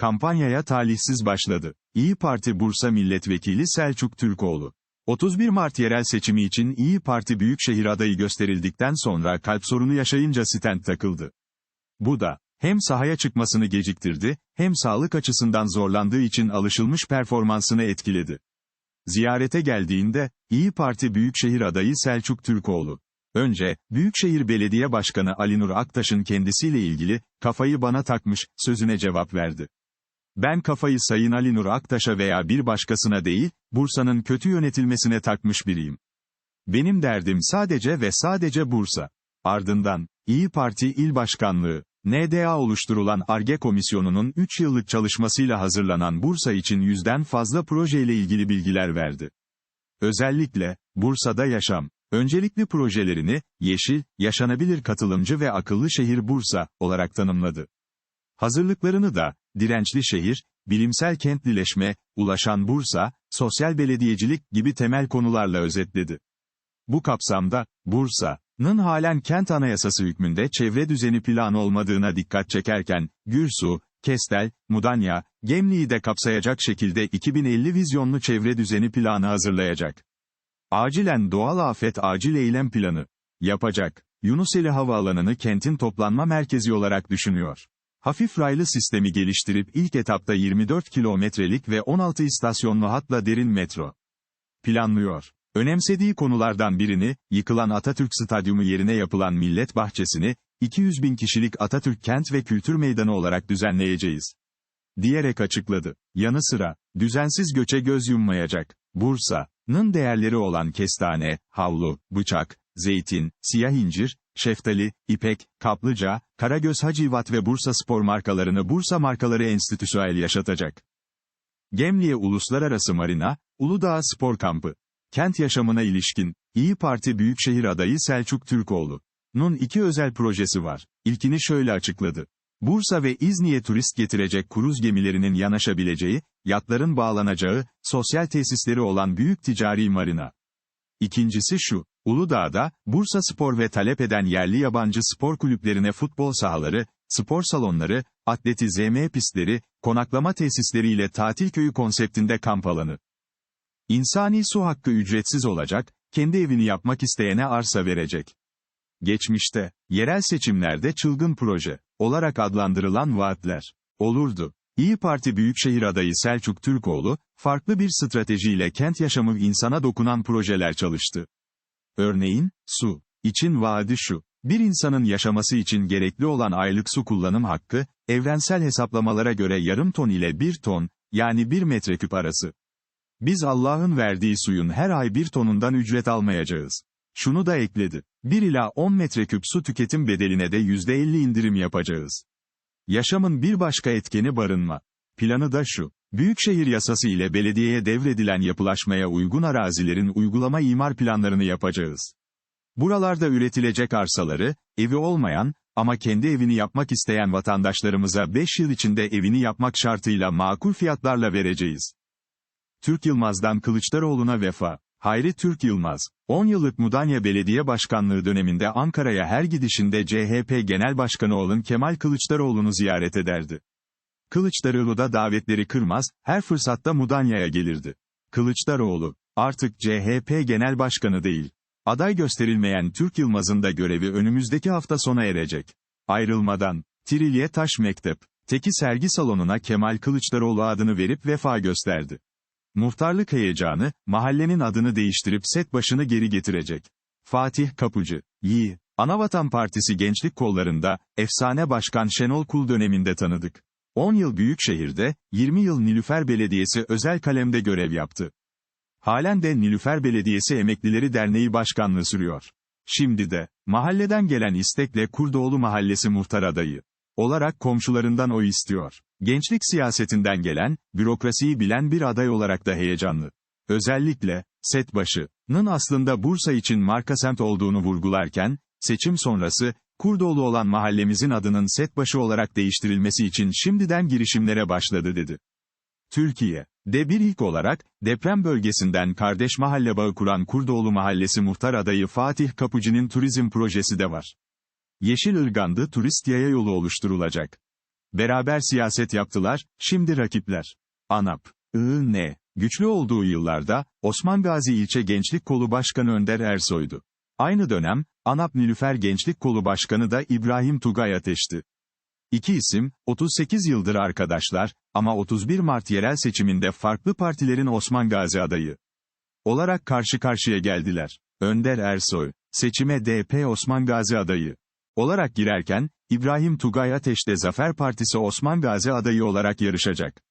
Kampanyaya talihsiz başladı. İyi Parti Bursa Milletvekili Selçuk Türkoğlu. 31 Mart yerel seçimi için İyi Parti Büyükşehir adayı gösterildikten sonra kalp sorunu yaşayınca stent takıldı. Bu da, hem sahaya çıkmasını geciktirdi, hem sağlık açısından zorlandığı için alışılmış performansını etkiledi. Ziyarete geldiğinde, İyi Parti Büyükşehir adayı Selçuk Türkoğlu. Önce, Büyükşehir Belediye Başkanı Ali Nur Aktaş'ın kendisiyle ilgili, kafayı bana takmış, sözüne cevap verdi. Ben kafayı Sayın Ali Nur Aktaş'a veya bir başkasına değil, Bursa'nın kötü yönetilmesine takmış biriyim. Benim derdim sadece ve sadece Bursa. Ardından, İyi Parti İl Başkanlığı, NDA oluşturulan ARGE komisyonunun 3 yıllık çalışmasıyla hazırlanan Bursa için yüzden fazla projeyle ilgili bilgiler verdi. Özellikle, Bursa'da yaşam, öncelikli projelerini, yeşil, yaşanabilir katılımcı ve akıllı şehir Bursa, olarak tanımladı. Hazırlıklarını da, dirençli şehir, bilimsel kentlileşme, ulaşan Bursa, sosyal belediyecilik gibi temel konularla özetledi. Bu kapsamda, Bursa'nın halen kent anayasası hükmünde çevre düzeni planı olmadığına dikkat çekerken, Gürsu, Kestel, Mudanya, Gemli'yi de kapsayacak şekilde 2050 vizyonlu çevre düzeni planı hazırlayacak. Acilen doğal afet acil eylem planı yapacak. Yunuseli Havaalanı'nı kentin toplanma merkezi olarak düşünüyor. Hafif raylı sistemi geliştirip ilk etapta 24 kilometrelik ve 16 istasyonlu hatla derin metro planlıyor. Önemsediği konulardan birini, yıkılan Atatürk Stadyumu yerine yapılan Millet Bahçesi'ni, 200 bin kişilik Atatürk Kent ve Kültür Meydanı olarak düzenleyeceğiz. Diyerek açıkladı. Yanı sıra, düzensiz göçe göz yummayacak. Bursa'nın değerleri olan kestane, havlu, bıçak, zeytin, siyah incir, şeftali, ipek, kaplıca, Karagöz Hacivat ve Bursa Spor markalarını Bursa Markaları Enstitüsüel yaşatacak. Gemliğe Uluslararası Marina, Uludağ Spor Kampı. Kent yaşamına ilişkin, İyi Parti Büyükşehir adayı Selçuk Türkoğlu'nun iki özel projesi var. İlkini şöyle açıkladı. Bursa ve İzni'ye turist getirecek kruz gemilerinin yanaşabileceği, yatların bağlanacağı, sosyal tesisleri olan büyük ticari marina. İkincisi şu, Uludağ'da, Bursa Spor ve talep eden yerli yabancı spor kulüplerine futbol sahaları, spor salonları, atletizm pistleri, konaklama tesisleriyle tatil köyü konseptinde kamp alanı. İnsani su hakkı ücretsiz olacak, kendi evini yapmak isteyene arsa verecek. Geçmişte, yerel seçimlerde çılgın proje olarak adlandırılan vaatler olurdu. İyi Parti Büyükşehir adayı Selçuk Türkoğlu, farklı bir stratejiyle kent yaşamı insana dokunan projeler çalıştı. Örneğin, su için vaadi şu. Bir insanın yaşaması için gerekli olan aylık su kullanım hakkı, evrensel hesaplamalara göre yarım ton ile bir ton, yani bir metreküp arası. Biz Allah'ın verdiği suyun her ay bir tonundan ücret almayacağız. Şunu da ekledi. 1 ila 10 metreküp su tüketim bedeline de %50 indirim yapacağız. Yaşamın bir başka etkeni barınma. Planı da şu. Büyükşehir yasası ile belediyeye devredilen yapılaşmaya uygun arazilerin uygulama imar planlarını yapacağız. Buralarda üretilecek arsaları, evi olmayan, ama kendi evini yapmak isteyen vatandaşlarımıza 5 yıl içinde evini yapmak şartıyla makul fiyatlarla vereceğiz. Türk Yılmaz'dan Kılıçdaroğlu'na vefa. Hayri Türk Yılmaz, 10 yıllık Mudanya Belediye Başkanlığı döneminde Ankara'ya her gidişinde CHP Genel Başkanı olan Kemal Kılıçdaroğlu'nu ziyaret ederdi. Kılıçdaroğlu da davetleri kırmaz, her fırsatta Mudanya'ya gelirdi. Kılıçdaroğlu, artık CHP Genel Başkanı değil. Aday gösterilmeyen Türk Yılmaz'ın da görevi önümüzdeki hafta sona erecek. Ayrılmadan, Trilye Taş Mektep, Teki sergi salonuna Kemal Kılıçdaroğlu adını verip vefa gösterdi. Muhtarlık heyecanı, mahallenin adını değiştirip set başını geri getirecek. Fatih Kapıcı, Yi, Anavatan Partisi gençlik kollarında, efsane başkan Şenol Kul döneminde tanıdık. 10 yıl Büyükşehir'de, 20 yıl Nilüfer Belediyesi özel kalemde görev yaptı. Halen de Nilüfer Belediyesi Emeklileri Derneği Başkanlığı sürüyor. Şimdi de, mahalleden gelen istekle Kurdoğlu Mahallesi muhtar adayı olarak komşularından oy istiyor. Gençlik siyasetinden gelen, bürokrasiyi bilen bir aday olarak da heyecanlı. Özellikle, Setbaşı'nın aslında Bursa için marka semt olduğunu vurgularken, seçim sonrası, Kurdoğlu olan mahallemizin adının Setbaşı olarak değiştirilmesi için şimdiden girişimlere başladı dedi. Türkiye, de bir ilk olarak, deprem bölgesinden kardeş mahalle bağı kuran Kurdoğlu Mahallesi muhtar adayı Fatih Kapıcı'nın turizm projesi de var. Yeşil Irgandı turist yaya yolu oluşturulacak. Beraber siyaset yaptılar, şimdi rakipler. ANAP. I.N. Güçlü olduğu yıllarda, Osman Gazi İlçe Gençlik Kolu Başkanı Önder Ersoy'du. Aynı dönem, ANAP Nilüfer Gençlik Kolu Başkanı da İbrahim Tugay Ateş'ti. İki isim, 38 yıldır arkadaşlar, ama 31 Mart yerel seçiminde farklı partilerin Osman Gazi adayı olarak karşı karşıya geldiler. Önder Ersoy, seçime DP Osman Gazi adayı olarak girerken, İbrahim Tugay Ateş de Zafer Partisi Osman Gazi adayı olarak yarışacak.